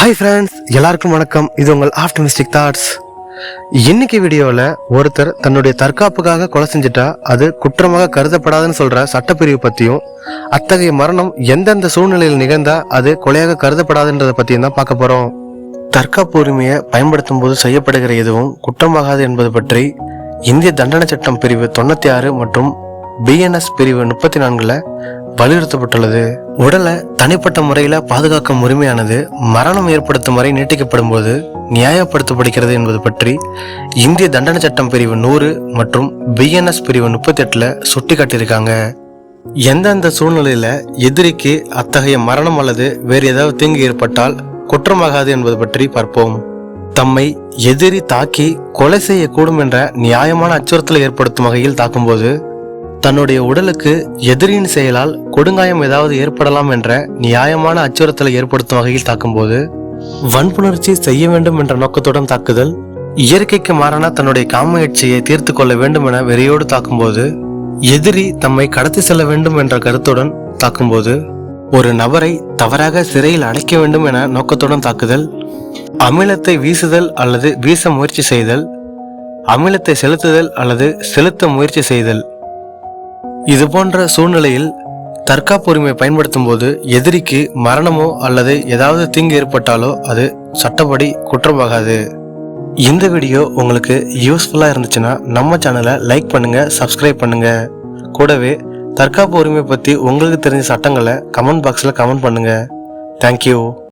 Hi friends எல்லாருக்கும் வணக்கம். இது உங்கள் ஆப்டமிஸ்டிக் தாட்ஸ் இன்னைக்கு வீடியோவில் ஒருத்தர் தன்னுடைய தற்காப்புக்காக கொலை செஞ்சுட்டா அது குற்றமாக கருதப்படாதுன்னு சொல்கிற சட்டப்பிரிவு பற்றியும் அத்தகைய மரணம் எந்தெந்த சூழ்நிலையில் நிகழ்ந்தால் அது கொலையாக கருதப்படாதுன்றதை பற்றியும் தான் பார்க்க போகிறோம் தற்காப்பு உரிமையை பயன்படுத்தும் போது செய்யப்படுகிற எதுவும் குற்றமாகாது என்பது பற்றி இந்திய தண்டனை சட்டம் பிரிவு தொண்ணூற்றி ஆறு மற்றும் பிஎன்எஸ் பிரிவு முப்பத்தி நான்கில் வலியுறுத்தப்பட்டுள்ளது. உடலை தனிப்பட்ட முறையில் பாதுகாக்கும் உரிமையானது மரணம் ஏற்படுத்தும் வரை நீட்டிக்கப்படும் போது நியாயப்படுத்தப்படுகிறது என்பது பற்றி இந்திய தண்டனை சட்டம் பிரிவு நூறு மற்றும் பிஎன்எஸ் பிரிவு முப்பத்தி எட்டுல சுட்டி காட்டியிருக்காங்க எந்தெந்த சூழ்நிலையில எதிரிக்கு அத்தகைய மரணம் அல்லது வேறு ஏதாவது தீங்கு ஏற்பட்டால் குற்றமாகாது என்பது பற்றி பார்ப்போம். தம்மை எதிரி தாக்கி கொலை செய்யக்கூடும் என்ற நியாயமான அச்சுறுத்தலை ஏற்படுத்தும் வகையில் தாக்கும்போது தன்னுடைய உடலுக்கு எதிரியின் செயலால் கொடுங்காயம் ஏதாவது ஏற்படலாம் என்ற நியாயமான அச்சுறுத்தலை ஏற்படுத்தும் வகையில் தாக்கும்போது வன்புணர்ச்சி செய்ய வேண்டும் என்ற நோக்கத்துடன் தாக்குதல் இயற்கைக்கு மாறான தன்னுடைய காமயட்சியை தீர்த்து கொள்ள வேண்டும் என வெறியோடு தாக்கும்போது எதிரி தம்மை கடத்தி செல்ல வேண்டும் என்ற கருத்துடன் தாக்கும்போது ஒரு நபரை தவறாக சிறையில் அடைக்க வேண்டும் என நோக்கத்துடன் தாக்குதல் அமிலத்தை வீசுதல் அல்லது வீச முயற்சி செய்தல் அமிலத்தை செலுத்துதல் அல்லது செலுத்த முயற்சி செய்தல். இது போன்ற சூழ்நிலையில் தற்காப்பு உரிமை பயன்படுத்தும் போது எதிரிக்கு மரணமோ அல்லது ஏதாவது தீங்கு ஏற்பட்டாலோ அது சட்டப்படி குற்றமாகாது. இந்த வீடியோ உங்களுக்கு யூஸ்ஃபுல்லாக இருந்துச்சுன்னா நம்ம சேனலை லைக் பண்ணுங்க சப்ஸ்கிரைப் பண்ணுங்க. கூடவே தற்காப்பு உரிமை பற்றி உங்களுக்கு தெரிஞ்ச சட்டங்களை கமெண்ட் பாக்ஸில் கமெண்ட் பண்ணுங்க. தேங்க்யூ